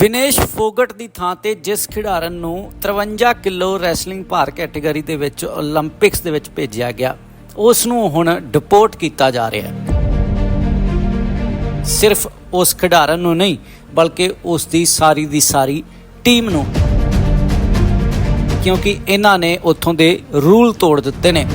ਵਿਨੇਸ਼ ਫੋਗਟ ਦੀ ਥਾਂ ਤੇ ਜਿਸ ਖਿਡਾਰਨ ਨੂੰ 53 ਕਿਲੋ ਰੈਸਲਿੰਗ ਭਾਰ ਕੈਟਾਗਰੀ ਦੇ ਵਿੱਚ 올림픽ਸ ਦੇ ਵਿੱਚ ਭੇਜਿਆ ਗਿਆ, ਉਸ ਨੂੰ ਹੁਣ ਡਿਪੋਰਟ ਕੀਤਾ ਜਾ ਰਿਹਾ ਹੈ। ਸਿਰਫ ਉਸ ਖਿਡਾਰਨ ਨੂੰ ਨਹੀਂ, ਬਲਕਿ ਉਸ ਦੀ ਸਾਰੀ ਦੀ ਸਾਰੀ ਟੀਮ ਨੂੰ। ਕਿਉਂਕਿ ਇਹਨਾਂ ਨੇ ਉੱਥੋਂ ਦੇ ਰੂਲ ਤੋੜ ਦਿੱਤੇ ਨੇ।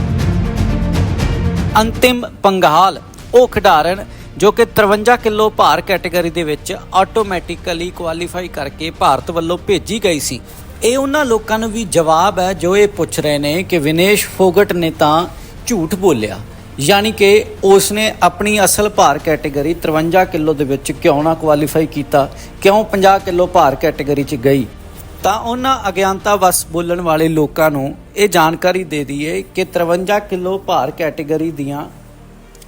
ਅੰਤਿਮ ਪੰਗਾਲ, ਉਹ ਖਿਡਾਰਨ ਜੋ ਕਿ 53 ਕਿਲੋ ਭਾਰ ਕੈਟਾਗਰੀ ਦੇ ਵਿੱਚ ਆਟੋਮੈਟਿਕਲੀ ਕੁਆਲੀਫਾਈ ਕਰਕੇ ਭਾਰਤ ਵੱਲੋਂ ਭੇਜੀ ਗਈ ਸੀ। ਇਹ ਉਹਨਾਂ ਲੋਕਾਂ ਨੂੰ ਵੀ ਜਵਾਬ ਹੈ ਜੋ ਇਹ ਪੁੱਛ ਰਹੇ ਨੇ ਕਿ ਵਿਨੇਸ਼ ਫੋਗਟ ਨੇ ਤਾਂ ਝੂਠ ਬੋਲਿਆ। ਯਾਨੀ ਕਿ ਉਸ ਨੇ ਆਪਣੀ ਅਸਲ ਭਾਰ ਕੈਟਾਗਰੀ 53 ਕਿਲੋ ਦੇ ਵਿੱਚ ਕਿਉਂ ਨਾ ਕੁਆਲੀਫਾਈ ਕੀਤਾ? ਕਿਉਂ 50 ਕਿਲੋ ਭਾਰ ਕੈਟਾਗਰੀ 'ਚ ਗਈ? ਤਾਂ ਉਹਨਾਂ ਅਗਿਆਨਤਾ ਵਸ ਬੋਲਣ ਵਾਲੇ ਲੋਕਾਂ ਨੂੰ ਇਹ ਜਾਣਕਾਰੀ ਦੇ ਦਈਏ ਕਿ 53 ਕਿਲੋ ਭਾਰ ਕੈਟਾਗਰੀ ਦੀਆਂ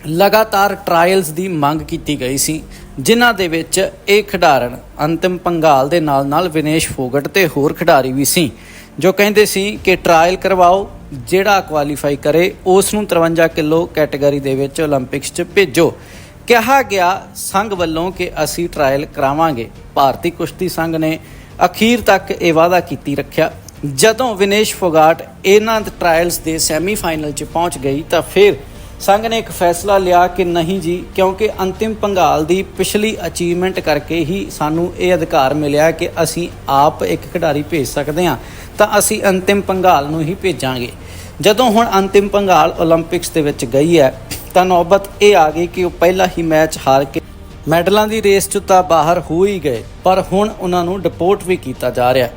ਲਗਾਤਾਰ ਟ੍ਰਾਇਲਸ ਦੀ ਮੰਗ ਕੀਤੀ ਗਈ ਸੀ, ਜਿਨ੍ਹਾਂ ਦੇ ਵਿੱਚ ਇਹ ਖਿਡਾਰਨ ਅੰਤਿਮ ਪੰਗਾਲ ਦੇ ਨਾਲ-ਨਾਲ ਵਿਨੇਸ਼ ਫੋਗਟ ਤੇ ਹੋਰ ਖਿਡਾਰੀ ਵੀ ਸੀ, ਜੋ ਕਹਿੰਦੇ ਸੀ ਕਿ ਟ੍ਰਾਇਲ ਕਰਵਾਓ, ਜਿਹੜਾ ਕੁਆਲੀਫਾਈ ਕਰੇ, ਉਸ ਨੂੰ 53 ਕਿਲੋ ਕੈਟਾਗਰੀ ਦੇ ਵਿੱਚ 올림픽ਸ 'ਚ ਭੇਜੋ। ਕਿਹਾ ਗਿਆ ਸੰਘ ਵੱਲੋਂ ਕਿ ਅਸੀਂ ਟ੍ਰਾਇਲ ਕਰਾਵਾਂਗੇ। ਭਾਰਤੀ ਕੁਸ਼ਤੀ ਸੰਘ ਨੇ ਅਖੀਰ ਤੱਕ ਇਹ ਵਾਅਦਾ ਕੀਤੀ ਰੱਖਿਆ। ਜਦੋਂ ਵਿਨੇਸ਼ ਫੋਗਾਟ ਇਹਨਾਂ ਟ੍ਰਾਇਲਸ ਦੇ ਸੈਮੀਫਾਈਨਲ 'ਚ ਪਹੁੰਚ ਗਈ ਤਾਂ ਫਿਰ ਸੰਘ ਨੇ ਇੱਕ ਫੈਸਲਾ ਲਿਆ ਕਿ ਨਹੀਂ ਜੀ, ਕਿਉਂਕਿ ਅੰਤਿਮ ਪੰਗਾਲ ਦੀ ਪਿਛਲੀ ਅਚੀਵਮੈਂਟ ਕਰਕੇ ਹੀ ਸਾਨੂੰ ਇਹ ਅਧਿਕਾਰ ਮਿਲਿਆ ਕਿ ਅਸੀਂ ਆਪ ਇੱਕ ਖਿਡਾਰੀ ਭੇਜ ਸਕਦੇ ਹਾਂ, ਤਾਂ ਅਸੀਂ ਅੰਤਿਮ ਪੰਗਾਲ ਨੂੰ ਹੀ ਭੇਜਾਂਗੇ। ਜਦੋਂ ਹੁਣ ਅੰਤਿਮ ਪੰਗਾਲ 올림픽ਸ ਦੇ ਵਿੱਚ ਗਈ ਹੈ, ਤਾਂ ਨੌਬਤ ਇਹ ਆ ਗਈ ਕਿ ਉਹ ਪਹਿਲਾ ਹੀ ਮੈਚ ਹਾਰ ਕੇ ਮੈਡਲਾਂ ਦੀ ਰੇਸ ਚੋਂ ਤਾਂ ਬਾਹਰ ਹੋ ਹੀ ਗਏ, ਪਰ ਹੁਣ ਉਹਨਾਂ ਨੂੰ ਡਿਪੋਰਟ ਵੀ ਕੀਤਾ ਜਾ ਰਿਹਾ ਹੈ।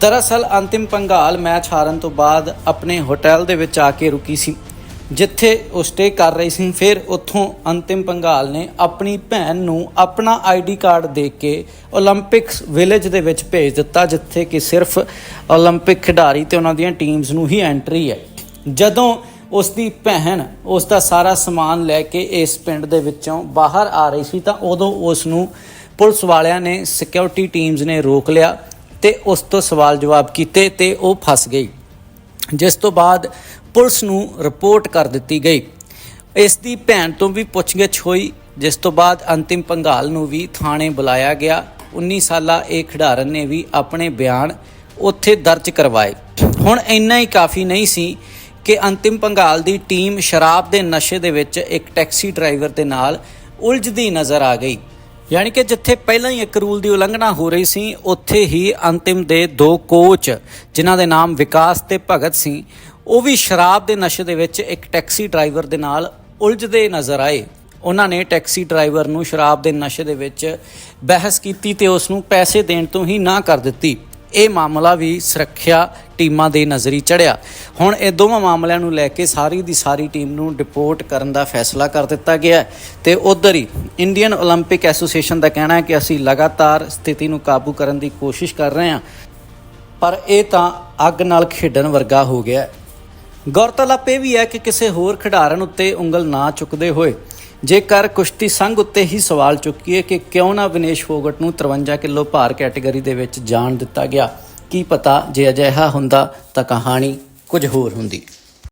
ਦਰਅਸਲ ਅੰਤਿਮ ਪੰਗਾਲ ਮੈਚ ਹਾਰਨ ਤੋਂ ਬਾਅਦ ਆਪਣੇ ਹੋਟਲ ਦੇ ਵਿੱਚ ਆ ਕੇ ਰੁਕੀ ਸੀ। ਜਿੱਥੇ ਉਹ ਸਟੇ ਕਰ ਰਹੀ ਸੀ, ਫਿਰ ਉੱਥੋਂ ਅੰਤਿਮ ਪੰਗਾਲ ਨੇ ਆਪਣੀ ਭੈਣ ਨੂੰ ਆਪਣਾ ਆਈਡੀ ਕਾਰਡ ਦੇ ਕੇ 올림픽ਸ ਵਿਲੇਜ ਦੇ ਵਿੱਚ ਭੇਜ ਦਿੱਤਾ, ਜਿੱਥੇ ਕਿ ਸਿਰਫ 올림픽 ਖਿਡਾਰੀ ਤੇ ਉਹਨਾਂ ਦੀਆਂ ਟੀਮਸ ਨੂੰ ਹੀ ਐਂਟਰੀ ਹੈ। ਜਦੋਂ ਉਸ ਦੀ ਭੈਣ ਉਸ ਦਾ ਸਾਰਾ ਸਮਾਨ ਲੈ ਕੇ ਇਸ ਪਿੰਡ ਦੇ ਵਿੱਚੋਂ ਬਾਹਰ ਆ ਰਹੀ ਸੀ, ਤਾਂ ਉਦੋਂ ਉਸ ਨੂੰ ਪੁਲਿਸ ਵਾਲਿਆਂ ਨੇ ਸਿਕਿਉਰਿਟੀ ਟੀਮਸ ਨੇ ਰੋਕ ਲਿਆ ਤੇ ਉਸ ਤੋਂ ਸਵਾਲ ਜਵਾਬ ਕੀਤੇ ਤੇ ਉਹ ਫਸ ਗਈ। ਜਿਸ ਤੋਂ ਬਾਅਦ ਪੁਲਿਸ ਨੂੰ ਰਿਪੋਰਟ ਕਰ ਦਿੱਤੀ ਗਈ। ਇਸ ਦੀ ਭੈਣ ਤੋਂ ਵੀ ਪੁੱਛਗਿੱਛ ਹੋਈ, ਜਿਸ ਤੋਂ ਬਾਅਦ ਅੰਤਿਮ ਪੰਗਾਲ ਨੂੰ ਵੀ ਥਾਣੇ ਬੁਲਾਇਆ ਗਿਆ। 19 ਸਾਲਾ ਇਹ ਖਿਡਾਰਨ ਨੇ ਵੀ ਆਪਣੇ ਬਿਆਨ ਉੱਥੇ ਦਰਜ ਕਰਵਾਏ। ਹੁਣ ਇੰਨਾ ਹੀ ਕਾਫੀ ਨਹੀਂ ਸੀ ਕਿ ਅੰਤਿਮ ਪੰਗਾਲ ਦੀ ਟੀਮ ਸ਼ਰਾਬ ਦੇ ਨਸ਼ੇ ਦੇ ਵਿੱਚ ਇੱਕ ਟੈਕਸੀ ਡਰਾਈਵਰ ਦੇ ਨਾਲ ਉਲਝਦੀ ਨਜ਼ਰ ਆ ਗਈ। ਯਾਨੀ ਕਿ ਜਿੱਥੇ ਪਹਿਲਾਂ ਹੀ ਇੱਕ ਰੂਲ ਦੀ ਉਲੰਘਣਾ ਹੋ ਰਹੀ ਸੀ, ਉੱਥੇ ਹੀ ਅੰਤਿਮ ਦੇ ਦੋ ਕੋਚ, ਜਿਨ੍ਹਾਂ ਦੇ ਨਾਮ ਵਿਕਾਸ ਤੇ ਭਗਤ ਸਿੰਘ ਉਹ ਵੀ ਸ਼ਰਾਬ ਦੇ ਨਸ਼ੇ ਦੇ ਵਿੱਚ ਇੱਕ ਟੈਕਸੀ ਡਰਾਈਵਰ ਦੇ ਨਾਲ ਉਲਝਦੇ ਨਜ਼ਰ ਆਏ। ਉਹਨਾਂ ਨੇ ਟੈਕਸੀ ਡਰਾਈਵਰ ਨੂੰ ਸ਼ਰਾਬ ਦੇ ਨਸ਼ੇ ਦੇ ਵਿੱਚ ਬਹਿਸ ਕੀਤੀ ਤੇ ਉਸ ਨੂੰ ਪੈਸੇ ਦੇਣ ਤੋਂ ਹੀ ਨਾ ਕਰ ਦਿੱਤੀ। ਇਹ ਮਾਮਲਾ ਵੀ ਸੁਰੱਖਿਆ ਟੀਮਾਂ ਦੇ ਨਜ਼ਰੀ ਚੜਿਆ ਹੁਣ ਇਹ ਦੋਵਾਂ ਮਾਮਲਿਆਂ ਨੂੰ ਲੈ ਕੇ ਸਾਰੀ ਦੀ ਸਾਰੀ ਟੀਮ ਨੂੰ ਡਿਪੋਰਟ ਕਰਨ ਦਾ ਫੈਸਲਾ ਕਰ ਦਿੱਤਾ ਗਿਆ ਹੈ ਤੇ ਉਧਰ ਹੀ ਇੰਡੀਅਨ 올림픽 ਐਸੋਸੀਏਸ਼ਨ ਦਾ ਕਹਿਣਾ ਹੈ ਕਿ ਅਸੀਂ ਲਗਾਤਾਰ ਸਥਿਤੀ ਨੂੰ ਕਾਬੂ ਕਰਨ ਦੀ ਕੋਸ਼ਿਸ਼ ਕਰ ਰਹੇ ਹਾਂ ਪਰ ਇਹ ਤਾਂ ਅੱਗ ਨਾਲ ਖੇਡਣ ਵਰਗਾ ਹੋ ਗਿਆ ਹੈ ਗੌਰਤਲਬ ਇਹ ਵੀ ਹੈ ਕਿ ਕਿਸੇ ਹੋਰ ਖਿਡਾਰਨ ਉੱਤੇ ਉਂਗਲ ਨਾ ਚੁੱਕਦੇ ਹੋਏ ਜੇਕਰ ਕੁਸ਼ਤੀ ਸੰਘ ਉੱਤੇ ਹੀ ਸਵਾਲ ਚੁੱਕੀਏ ਕਿ ਕਿਉਂ ਨਾ ਵਿਨੇਸ਼ ਫੋਗਟ ਨੂੰ 53 ਕਿਲੋ ਭਾਰ ਕੈਟਾਗਰੀ ਦੇ ਵਿੱਚ ਜਾਣ ਦਿੱਤਾ ਗਿਆ, ਕੀ ਪਤਾ ਜੇ ਅਜਿਹਾ ਹੁੰਦਾ ਤਾਂ ਕਹਾਣੀ ਕੁਝ ਹੋਰ ਹੁੰਦੀ।